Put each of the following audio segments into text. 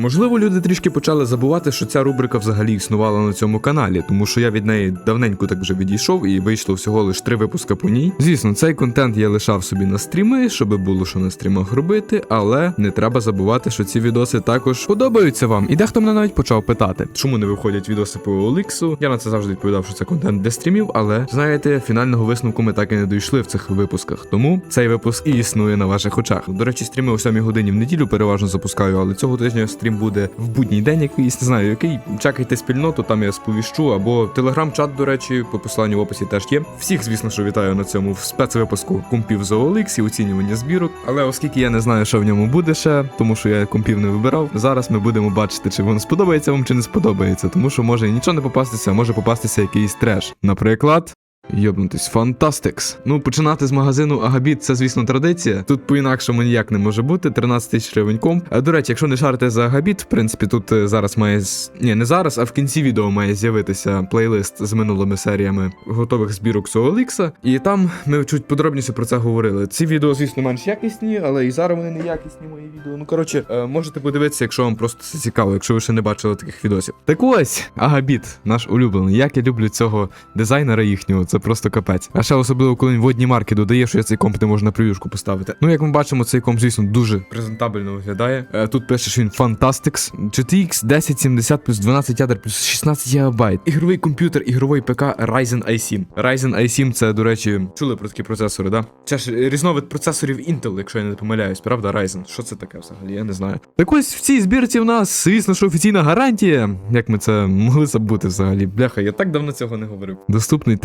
Можливо, люди трішки почали забувати, що ця рубрика взагалі існувала на цьому каналі, тому що я від неї давненько так вже відійшов і вийшло всього лише три випуска по ній. Звісно, цей контент я лишав собі на стріми, щоб було що на стрімах робити, але не треба забувати, що ці відоси також подобаються вам. І дехто мене навіть почав питати, чому не виходять відоси по Оліксу. Я на це завжди відповідав, що це контент для стрімів, але знаєте, фінального висновку ми так і не дійшли в цих випусках. Тому цей випуск і існує на ваших очах. До речі, стріми о 7 годині в неділю переважно запускаю, але цього тижня стрім буде в будній день, якийсь не знаю, який. Чекайте спільноту, там я сповіщу, або телеграм-чат, до речі, по посиланню в описі теж є. Всіх, звісно, що вітаю на цьому в спецвипуску компів за OLX і оцінювання збірок. Але оскільки я не знаю, що в ньому буде ще, тому що я компів не вибирав, зараз ми будемо бачити, чи воно сподобається вам, чи не сподобається, тому що може нічого не попастися, а може попастися якийсь треш. Наприклад. Йобнутись, Фантастикс. Ну, починати з магазину Агабіт, це, звісно, традиція. Тут по-інакшому ніяк не може бути. 13 тисяч гривень комп. А до речі, якщо не шарите за Агабіт, в принципі, тут е, зараз має ні, не зараз, а в кінці відео має з'явитися плейлист з минулими серіями готових збірок з І там ми чуть подробніше про це говорили. Ці відео, звісно, менш якісні, але і зараз вони не якісні мої відео. Ну коротше, е, можете подивитися, якщо вам просто це цікаво, якщо ви ще не бачили таких відосів. Так ось, Агабіт, наш улюблений. Як я люблю цього дизайнера їхнього, це просто капець. А ще особливо, коли він водні марки додає, що я цей комп не можу на поставити. Ну, як ми бачимо, цей комп, звісно, дуже презентабельно виглядає. Е, Тут пише, що він Fantastics. GTX 1070 плюс 12 ядер плюс 16 ГБ. Ігровий комп'ютер, ігровий ПК Ryzen i7. Ryzen i7 це, до речі, чули про такі процесори, да? Це ж різновид процесорів Intel, якщо я не помиляюсь, правда, Ryzen? Що це таке взагалі? Я не знаю. Так ось в цій збірці в нас, звісно, що офіційна гарантія. Як ми це могли забути взагалі? Бляха, я так давно цього не говорив. Доступний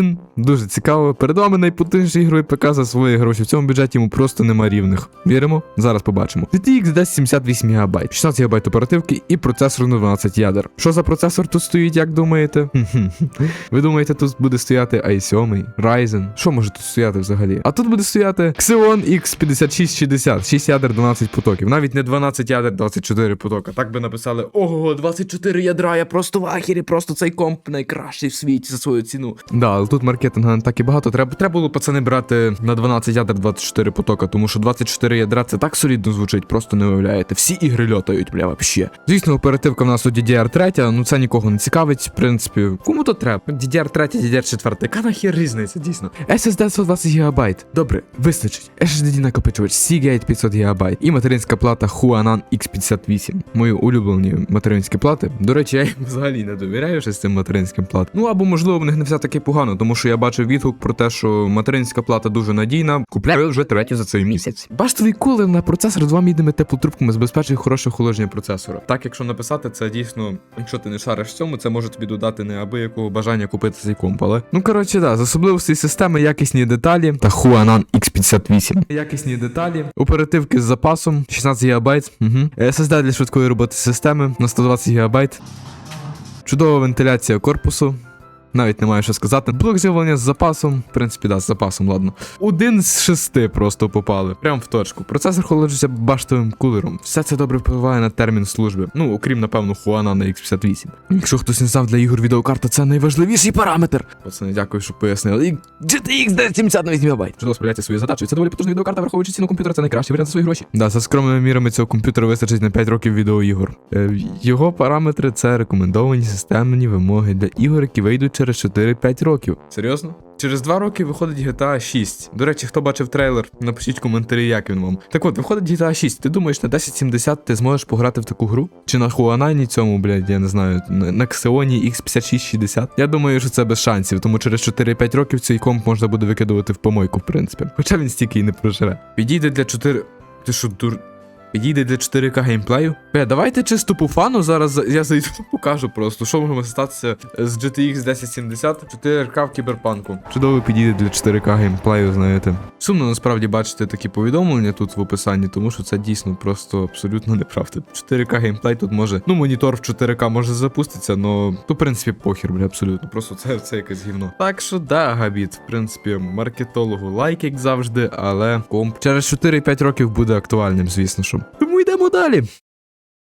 трейд-ін. Дуже цікаво. Перед вами найпотужніший ігровий ПК за свої гроші. В цьому бюджеті йому просто нема рівних. Віримо? Зараз побачимо. GTX 1078 ГБ, 16 ГБ оперативки і процесор на 12 ядер. Що за процесор тут стоїть, як думаєте? Ви думаєте, тут буде стояти i7, Ryzen? Що може тут стояти взагалі? А тут буде стояти Xeon X5660, 6 ядер, 12 потоків. Навіть не 12 ядер, 24 потока. Так би написали: ого, 24 ядра, я просто в ахері, просто цей комп найкращий в світі за свою ціну. Да, але тут маркетинга не так і багато. Треба, треба було пацани брати на 12 ядер 24 потока, тому що 24 ядра це так солідно звучить, просто не уявляєте. Всі ігри льотають, бля, вообще. Звісно, оперативка в нас у DDR3, ну це нікого не цікавить, в принципі. Кому то треба? DDR3, DDR4, яка нахер різниця, дійсно. SSD 120 ГБ. Добре, вистачить. SSD накопичувач Seagate 500 ГБ. І материнська плата Huanan X58. Мої улюблені материнські плати. До речі, я їм взагалі не довіряю ще з цим материнським платам. Ну або можливо в них не все таки погано, тому що я бачив відгук про те, що материнська плата дуже надійна. Купляю вже третю за цей місяць. Баштовий кулер на процесор з двома мідними теплотрубками забезпечує хороше охолодження процесора. Так, якщо написати, це дійсно, якщо ти не шариш в цьому, це може тобі додати неабиякого бажання купити цей комп, але ну коротше, да, з особливостей системи, якісні деталі та Huanan X58. Якісні деталі, оперативки з запасом, 16 ГБ, угу. SSD для швидкої роботи системи на 120 ГБ. Чудова вентиляція корпусу. Навіть немає що сказати. Блок живлення з запасом. В принципі, да, з запасом, ладно. Один з шести просто попали. Прям в точку. Процесор холоджується баштовим кулером. Все це добре впливає на термін служби. Ну, окрім, напевно, Хуана на X58. Якщо хтось не знав для ігор відеокарта, це найважливіший параметр. Пацани, дякую, що пояснили. І GTX 1078 ГБ. Чудово справляється свою задачу. Це доволі потужна відеокарта, враховуючи ціну комп'ютера, це найкращий варіант за свої гроші. Да, за скромними мірами цього комп'ютера вистачить на 5 років відеоігор. Е, його параметри це рекомендовані системні вимоги для ігор, які вийдуть через 4-5 років. Серйозно? Через 2 роки виходить GTA 6. До речі, хто бачив трейлер, напишіть коментарі, як він вам. Так от, виходить GTA 6. Ти думаєш, на 1070 ти зможеш пограти в таку гру? Чи на Хуанані цьому, блядь, я не знаю, на, на Xeon X5660? Я думаю, що це без шансів, тому через 4-5 років цей комп можна буде викидувати в помойку, в принципі. Хоча він стільки і не проживе. Підійде для 4. Ти що, дур. Підійде для 4К геймплею. Бля, давайте чисто по фану зараз я зайду покажу просто, що може статися з GTX 1070 4К в кіберпанку. Чудово підійде для 4К геймплею, знаєте. Сумно насправді бачити такі повідомлення тут в описанні, тому що це дійсно просто абсолютно неправда. 4К геймплей тут може. Ну, монітор в 4К може запуститися, но то, в принципі, похер, бля, абсолютно. Просто це, це якесь гівно. Так що да, Габіт, в принципі, маркетологу лайк, як завжди, але комп через 4-5 років буде актуальним, звісно що. Тому йдемо далі.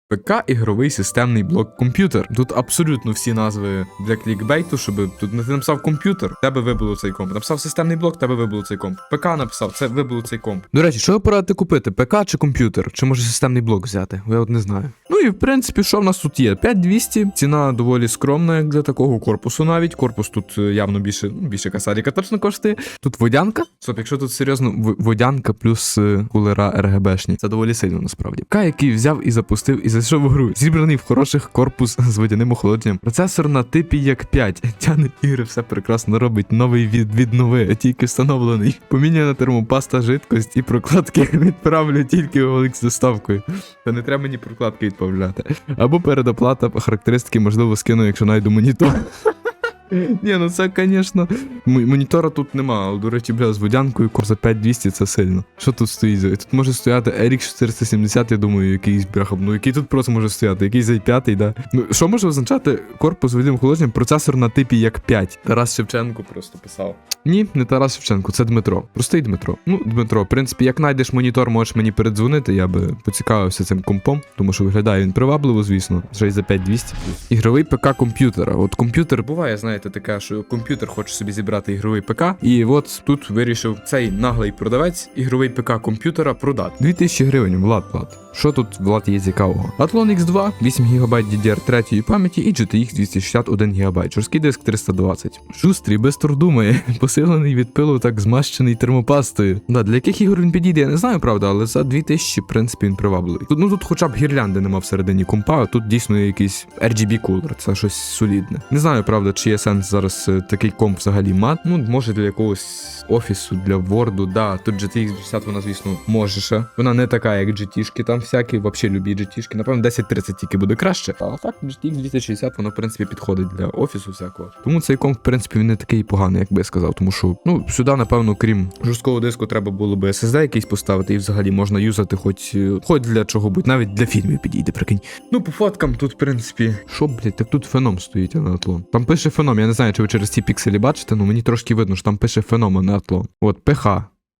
ПК ігровий системний блок комп'ютер. Тут абсолютно всі назви для клікбейту, щоб тут не ти написав комп'ютер, тебе вибило цей комп. Написав системний блок, тебе вибило цей комп. ПК написав, це вибило цей комп. До речі, що ви порадите купити? ПК чи комп'ютер? Чи може системний блок взяти? Я от не знаю. Ну і в принципі, що в нас тут є? 5200, ціна доволі скромна, як для такого корпусу навіть. Корпус тут е, явно більше, ну, більше касаріка точно коштує. Тут водянка. Стоп, якщо тут серйозно, водянка плюс е, кулера РГБшні. Це доволі сильно насправді. Ка, який взяв і запустив і зайшов в гру. Зібраний в хороших корпус з водяним охолодженням. Процесор на типі як 5. Тяне ігри, все прекрасно робить. Новий від від нови, тільки встановлений. Поміняна термопаста, жидкость і прокладки відправлю тільки OLX з доставкою. Та не треба мені прокладки відправляти. Або передоплата характеристики, можливо, скину, якщо найду монітор. Ні, ну це, звісно. Монітора тут нема, але, до речі, бля, з водянкою за 5200 це сильно. Що тут стоїть? Тут може стояти RX 470, я думаю, якийсь бляха. Ну який тут просто може стояти? Якийсь i5, да? Ну що може означати корпус з водяним охолодженням, процесор на типі як 5? Тарас Шевченко просто писав. Ні, не Тарас Шевченко, це Дмитро. Простий Дмитро. Ну, Дмитро, в принципі, як знайдеш монітор, можеш мені передзвонити, я би поцікавився цим компом, тому що виглядає він привабливо, звісно. Вже й за 5200. Ігровий ПК комп'ютера. От комп'ютер буває, знаєте, таке, що комп'ютер хоче собі зібрати ігровий ПК. І от тут вирішив цей наглий продавець ігровий ПК комп'ютера продати. 2000 гривень, Влад, Влад. Що тут Влад є цікавого? Athlon X2, 8 ГБ DDR3 пам'яті і GTX 261 ГБ, жорсткий диск 320. Шустрий, без думає, посилений від пилу, так змащений термопастою. Да, для яких ігор він підійде, я не знаю, правда, але за 2000, в принципі, він привабливий. Тут, ну тут хоча б гірлянди нема всередині компа, а тут дійсно якийсь RGB кулер, це щось солідне. Не знаю, правда, чи є сенс зараз е, такий комп взагалі мат. Ну, може для якогось офісу, для Word, да. Тут GTX 260 вона, звісно, може ще. Вона не така, як GT-шки там всякі, взагалі любі GT-шки. Напевно, 1030 тільки буде краще. А так, GTX 260, воно, в принципі, підходить для офісу всякого. Тому цей комп, в принципі, він не такий поганий, як би я сказав. Тому що, ну, сюди, напевно, крім жорсткого диску, треба було би SSD якийсь поставити, і взагалі можна юзати хоч, е, хоч для чого будь, навіть для фільмів підійде, прикинь. Ну, по фоткам тут, в принципі. Що, блядь, так тут феном стоїть, а не атлон. Там пише феном. Я не знаю, чи ви через ці пікселі бачите, але мені трошки видно, що там пише феном, а не атлон. От, ПХ.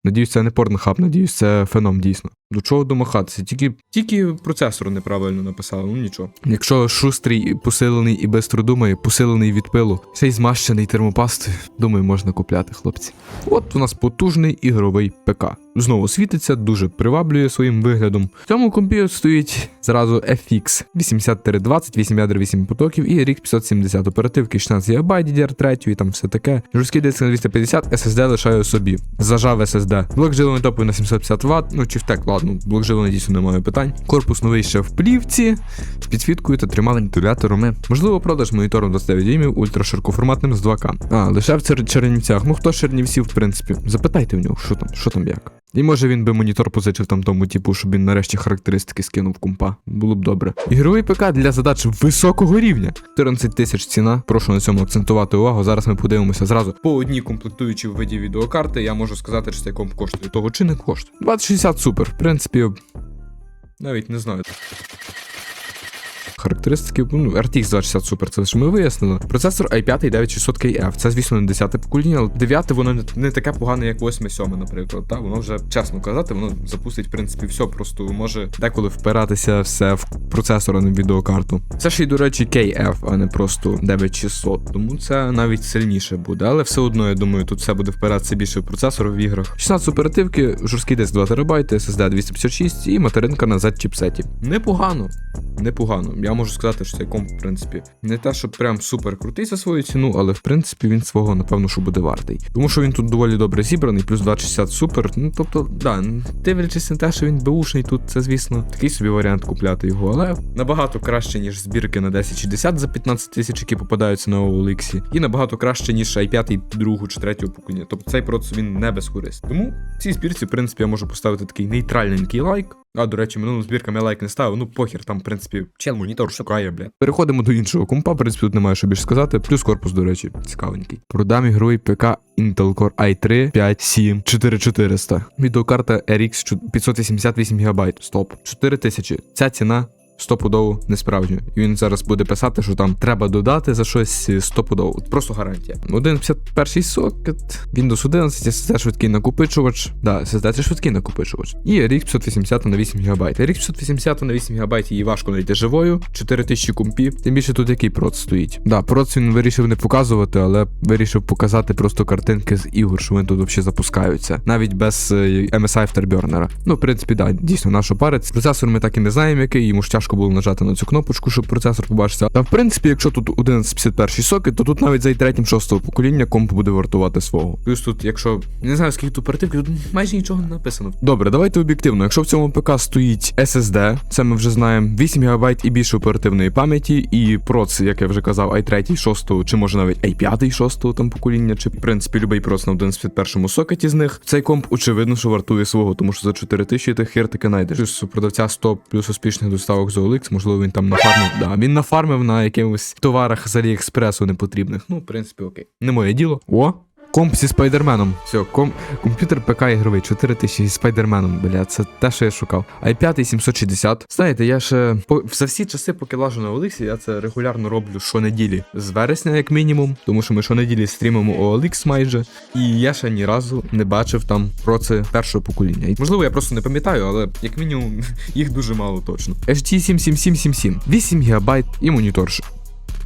Надіюсь, це не порнохаб, надіюсь, це феном дійсно. До чого домахатися? Тільки, тільки процесор неправильно написали, ну нічого. Якщо шустрий, посилений і без думає, посилений від пилу, ще змащений термопастою, думаю, можна купляти, хлопці. От у нас потужний ігровий ПК. Знову світиться, дуже приваблює своїм виглядом. В цьому компі стоїть зразу FX 80-20, 8 ядер, 8 потоків і RX 570 оперативки, 16 ГБ, DDR3 і там все таке. Жорсткий диск на 250, SSD лишаю собі. Зажав SSD. Блок живлення топовий на 750 Вт, ну чи втек, ладно, блок дійсно немає питань. Корпус новий ще в плівці, з підсвіткою та трьома вентиляторами. Можливо, продаж монітором 29 дюймів ультраширокоформатним з 2К. А, лише в Чер- Чернівцях. Ну хто Чернівців, в принципі. Запитайте в нього, що там, що там як. І може він би монітор позичив там тому, типу, щоб він нарешті характеристики скинув компа. Було б добре. Ігровий ПК для задач високого рівня. 14 тисяч ціна. Прошу на цьому акцентувати увагу. Зараз ми подивимося зразу. По одній комплектуючій в виді відеокарти. Я можу сказати, що цей комп коштує того чи не коштує. 2060 супер. В принципі, навіть не знаю. Ну, RTX 260 Super, це ж ми вияснили. Процесор i5 9600KF, це, звісно, не 10 покоління, але 9 воно не, не таке погане, як 8-7, наприклад. Та? Воно вже, чесно казати, воно запустить, в принципі, все, просто може деколи впиратися все в процесор, а не в відеокарту. Це ж і, до речі, KF, а не просто 9600, тому це навіть сильніше буде. Але все одно, я думаю, тут все буде впиратися більше в процесор в іграх. 16 оперативки, жорсткий диск 2 ТБ, SSD 256 і материнка на Z-чіпсеті. Непогано. Непогано. Я можу сказати, що цей комп, в принципі, не те, що прям супер крутий за свою ціну, але в принципі він свого, напевно, що буде вартий. Тому що він тут доволі добре зібраний, плюс 260 супер. Ну тобто, да, дивлячись на те, що він беушний, тут це, звісно, такий собі варіант купляти його, але набагато краще, ніж збірки на 1060 за 15 тисяч, які попадаються на OLX, і набагато краще, ніж i5 другого чи третього покоління. Тобто цей процес він не безкорисний. Тому в цій збірці, в принципі, я можу поставити такий нейтральненький лайк. А, до речі, минулим збіркам я лайк не ставив. Ну похер, там, в принципі, чел монітор шукає, бля. Переходимо до іншого компа, в принципі, тут немає що більше сказати. Плюс корпус, до речі, цікавенький. Продам ігровий ПК Intel Core i3 57 4400. Відеокарта RX 578 ГБ. Стоп. 4000. Ця ціна стопудово не справжню. І він зараз буде писати, що там треба додати за щось стопудово. Просто гарантія. 1.51 сокет, Windows 11, SSD швидкий накопичувач. Да, SSD це швидкий накопичувач. І RX 580 на 8 ГБ. RX 580 на 8 ГБ її важко знайти живою. 4000 компів. Тим більше тут який проц стоїть. Да, проц він вирішив не показувати, але вирішив показати просто картинки з ігор, що вони тут взагалі запускаються. Навіть без е, MSI Afterburner. Ну, в принципі, да, дійсно, нашу парець. Процесор ми так і не знаємо, який, йому ж тяжко було нажати на цю кнопочку, щоб процесор побачився. Та в принципі, якщо тут 1151 сокет, то тут навіть за третім шостого покоління комп буде вартувати свого. Плюс тут, якщо не знаю, скільки тут оперативки, тут майже нічого не написано. Добре, давайте об'єктивно. Якщо в цьому ПК стоїть SSD, це ми вже знаємо, 8 ГБ і більше оперативної пам'яті, і проц, як я вже казав, i3 6, чи може навіть i5 6 там покоління, чи в принципі любий проц на 1151 сокеті з них. Цей комп очевидно, що вартує свого, тому що за 4000 ти хер таки знайдеш. Плюс у продавця 100 плюс успішних доставок з OLX, можливо, він там нафармив. Да, він нафармив на якихось товарах з Аліекспресу непотрібних. Ну, в принципі, окей. Не моє діло. О! Комп зі спайдерменом. Все, ком... комп'ютер ПК ігровий, 4000 зі спайдерменом, бля, це те, що я шукав. i5 760. Знаєте, я ще по... за всі часи, поки лажу на Олексі, я це регулярно роблю щонеділі. З вересня, як мінімум, тому що ми щонеділі стрімимо OLX майже. І я ще ні разу не бачив там про це першого покоління. І, можливо, я просто не пам'ятаю, але як мінімум їх дуже мало точно. HD 77777, 8 ГБ і монітор.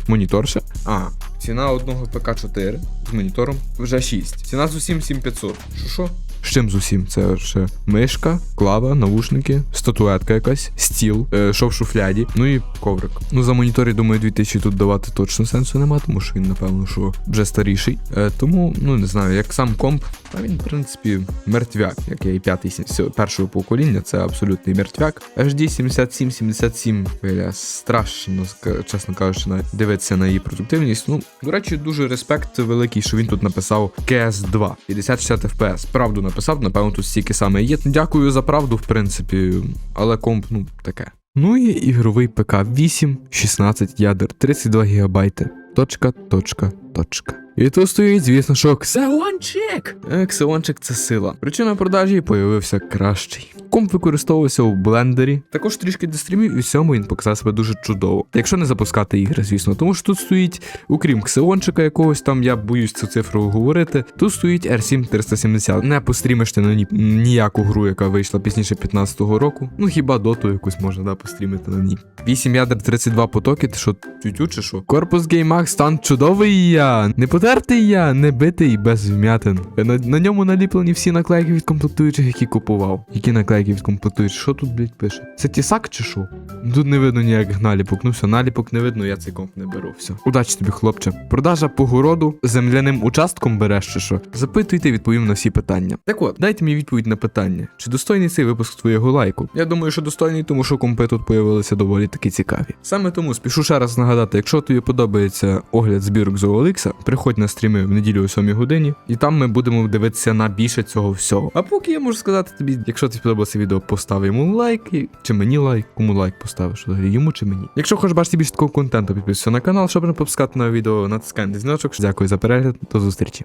Ще. Монітор ще? А, ціна одного ПК 4 з монітором вже 6. Ціна з усім 7500. Що що? Чим з усім? Це ще мишка, клава, навушники, статуетка якась, стіл, е, що в шуфляді, ну і коврик. Ну за моніторі, думаю, 2000 тут давати точно сенсу нема, тому що він, напевно, що вже старіший. Е, тому, ну не знаю, як сам комп, а він, в принципі, мертвяк, як я і п'ятий першого покоління, це абсолютний мертвяк. HD 7777, бля, страшно, чесно кажучи, навіть дивитися на її продуктивність. Ну, до речі, дуже респект великий, що він тут написав CS2, 50-60 FPS. Правду написав, напевно, тут стільки саме є. Дякую за правду, в принципі, але комп, ну, таке. Ну і ігровий ПК 8, 16 ядер, 32 ГБ. Точка, точка, точка. І тут стоїть, звісно, що Ксеончик! Е, Ксеончик це сила. Причина продажі появився кращий. Комп використовувався у блендері. Також трішки для стрімів і всьому він показав себе дуже чудово. Якщо не запускати ігри, звісно, тому що тут стоїть, окрім Ксеончика якогось там, я боюсь цю цифру говорити. Тут стоїть R7 370. Не пострімиш ти на ній ніяку гру, яка вийшла пізніше 15-го року. Ну хіба доту якусь можна да, пострімити на ній. 8 ядер 32 потоки, ти що, тютю чи що? Корпус GameMax стан чудовий я, не потертий я, не битий без вмятин. На, на ньому наліплені всі наклейки від комплектуючих, які купував. Які наклейки від комплектуючих? Що тут, блядь, пише? Це тісак чи що? Тут не видно ніяких наліпок. Ну все, наліпок не видно, я цей комп не беру. Все. Удачі тобі, хлопче. Продажа по городу земляним участком береш чи що? Запитуйте, відповім на всі питання. Так от, дайте мені відповідь на питання. Чи достойний цей випуск твоєго лайку? Я думаю, що достойний, тому що компи тут появилися доволі таки цікаві. Саме тому спішу ще раз нагадати, якщо тобі подобається огляд збірок з OLX, приходь на стріми в неділю о 7 годині, і там ми будемо дивитися на більше цього всього. А поки я можу сказати тобі, якщо тобі сподобалося відео, постав йому лайк, чи мені лайк, кому лайк поставиш, взагалі йому чи мені. Якщо хочеш бачити більше такого контенту, підписуйся на канал, щоб не пропускати нове відео, натискай на дзвіночок. Дякую за перегляд, до зустрічі.